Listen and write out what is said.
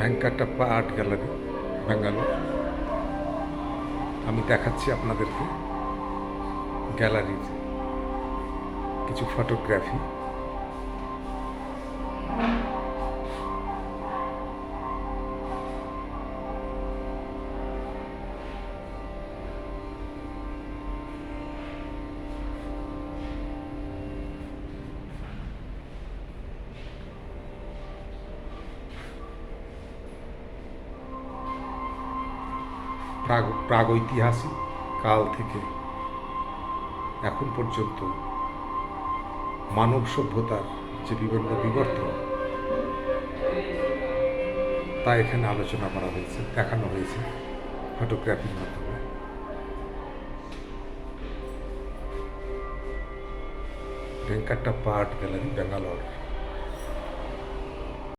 ভেঙ্কাটাপ্পা art gallery Bangalore. আমি দেখাচ্ছি আপনাদেরকে গ্যালারির কিছু ফটোগ্রাফি। প্রাগৈতিহাসিক কাল থেকে এখন পর্যন্ত মানব সভ্যতার যে বিভিন্ন বিবর্তন, তা এখানে আলোচনা করা হয়েছে, দেখানো হয়েছে ফটোগ্রাফির মাধ্যমে। Venkatappa art gallery, Bangalore.